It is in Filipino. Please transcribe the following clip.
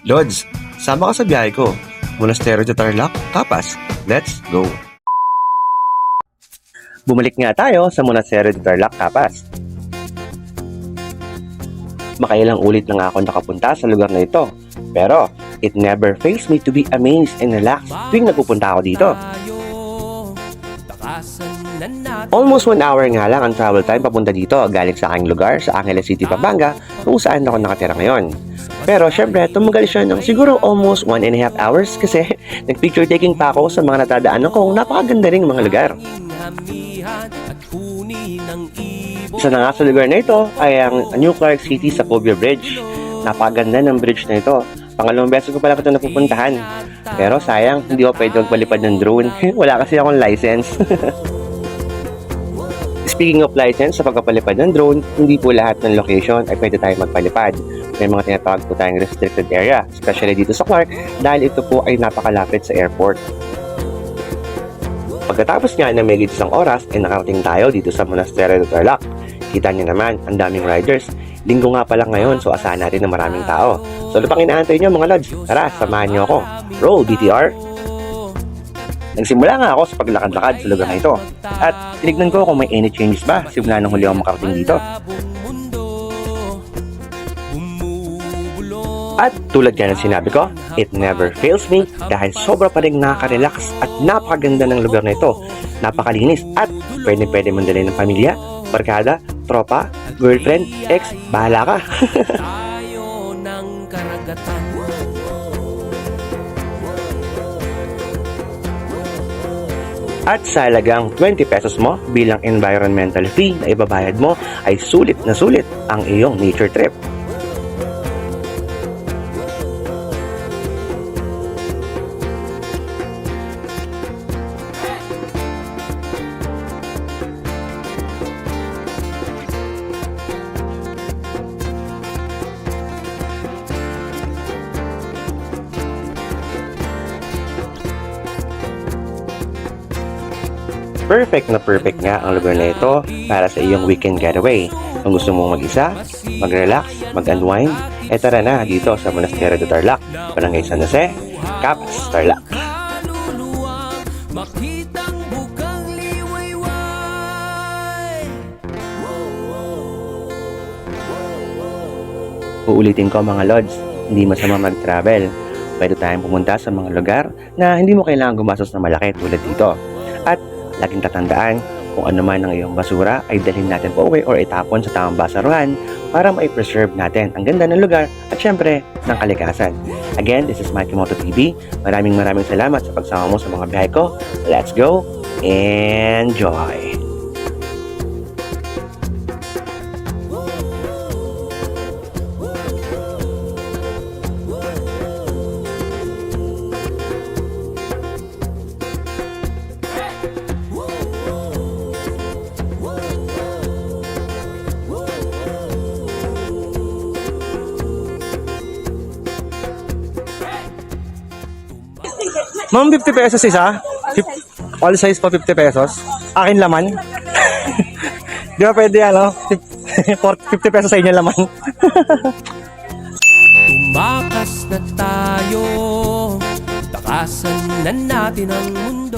Lods, sama ka sa biyahe ko. Monasterio de Tarlac, Kapas. Let's go! Bumalik nga tayo sa Monasterio de Tarlac, Kapas. Makailang ulit na nga ako nakapunta sa lugar na ito. Pero, it never fails me to be amazed and relaxed tuwing nagpupunta ako dito. Almost one hour nga lang ang travel time papunta dito galing sa aking lugar sa Angeles City, Pampanga kung saan ako nakatira ngayon. Pero syempre, tumagal siya ng siguro almost one and a half hours kasi nag-picture taking pa ako sa mga natadaanan kong napakaganda ring mga lugar. Isa na nga sa lugar na ito ay ang New Clark City sa Cobia Bridge. Napakaganda ng bridge na ito. Pangalawang beses ko pala ito napupuntahan. Pero sayang, hindi ko pwede magpalipad ng drone. Wala kasi akong license. Speaking of license, sa pagpapalipad ng drone, hindi po lahat ng location ay pwede tayo magpalipad. May mga tinatawag po tayong restricted area, especially dito sa Clark, dahil ito po ay napakalapit sa airport. Pagkatapos nga ng may isang oras, ay nakarating tayo dito sa Monasterio de Tarlac. Kita niyo naman, ang daming riders. Linggo nga pala ngayon, so asahan natin na maraming tao. So, ano pang inaantay niyo mga lods? Tara, samahan niyo ako. Roll, DTR! Nagsimula nga ako sa paglakad-lakad sa lugar na ito. At tinignan ko kung may any changes ba simula nung huli ako makarating dito. At tulad nga ng sinabi ko, it never fails me dahil sobra pa rin nakaka-relax at napakaganda ng lugar na ito. Napakalinis at pwede pwede mandalay ng pamilya, barkada, tropa, girlfriend, ex, bahala ka. At sa halagang 20 pesos mo bilang environmental fee na ibabayad mo ay sulit na sulit ang iyong nature trip. Perfect na perfect nga ang lugar na ito para sa iyong weekend getaway. Kung gusto mong mag-isa, mag-relax, mag-unwind, eh tara na dito sa Monasterio de Tarlac, Barangay San Jose, Capas, Tarlac. makitang bukang liwayway Uulitin ko mga lods, hindi masama mag-travel. Pwede tayong pumunta sa mga lugar na hindi mo kailangan gumastos na malaki tulad dito. At laging tatandaan, kung ano man ang iyong basura ay dalhin natin po uwi or itapon sa tamang basaruhan para ma-preserve natin ang ganda ng lugar at syempre ng kalikasan. Again, this is Mikey Moto TV. Maraming maraming salamat sa pagsama mo sa mga biyahe ko. Let's go! Enjoy! Ma'am, 50 pesos isa? All size pa 50 pesos? Akin laman? Di ba pwede ano? Fif- 50 pesos sa inyo laman? tumakas na tayo takasan na natin ang mundo